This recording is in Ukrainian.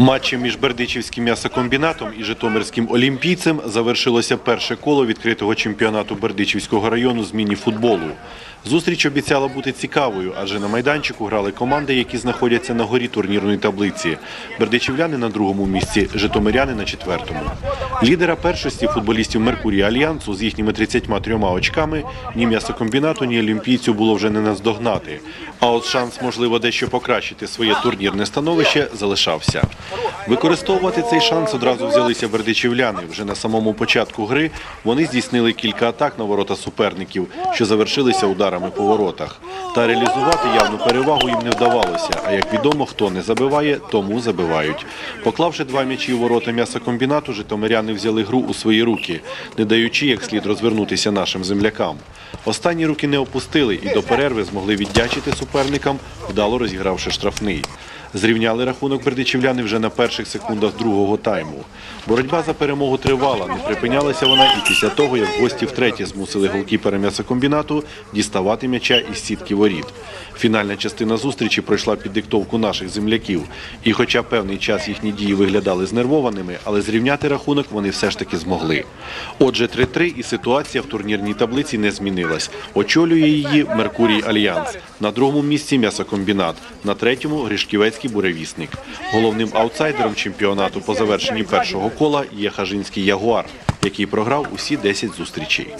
Матчем між Бердичівським м'ясокомбінатом і Житомирським олімпійцем завершилося перше коло відкритого чемпіонату Бердичівського району з міні-футболу. Зустріч обіцяла бути цікавою, адже на майданчику грали команди, які знаходяться на горі турнірної таблиці. Бердичівляни на другому місці, житомиряни на четвертому. Лідера першості футболістів Меркурія Альянсу з їхніми 33 очками ні м'ясокомбінату, ні олімпійцю було вже не наздогнати. А от шанс, можливо, дещо покращити своє турнірне становище залишався. Використовувати цей шанс одразу взялися бердичівляни. Вже на самому початку гри вони здійснили кілька атак на ворота суперників, що завершилися ударами по воротах. Та реалізувати явну перевагу їм не вдавалося. А як відомо, хто не забиває, тому забивають. Поклавши два м'ячі у ворота м'ясокомбінату, житомиряни взяли гру у свої руки, не даючи як слід розвернутися нашим землякам. Останні руки не опустили і до перерви змогли віддячити суперникам, вдало розігравши штрафний. Зрівняли рахунок бердичівляни вже на перших секундах другого тайму. Боротьба за перемогу тривала, не припинялася вона і після того, як гості втретє змусили голкіпера м'ясокомбінату діставати м'яча із сітки воріт. Фінальна частина зустрічі пройшла під диктовку наших земляків. І хоча певний час їхні дії виглядали знервованими, але зрівняти рахунок вони все ж таки змогли. Отже, 3-3 і ситуація в турнірній таблиці не змінилась. Очолює її Меркурій Альянс. На другому місці м'ясокомбінат, на третьому Гришківецький буревісник. Головним аутсайдером чемпіонату по завершенні першого кола є Хажинський Ягуар, який програв усі 10 зустрічей.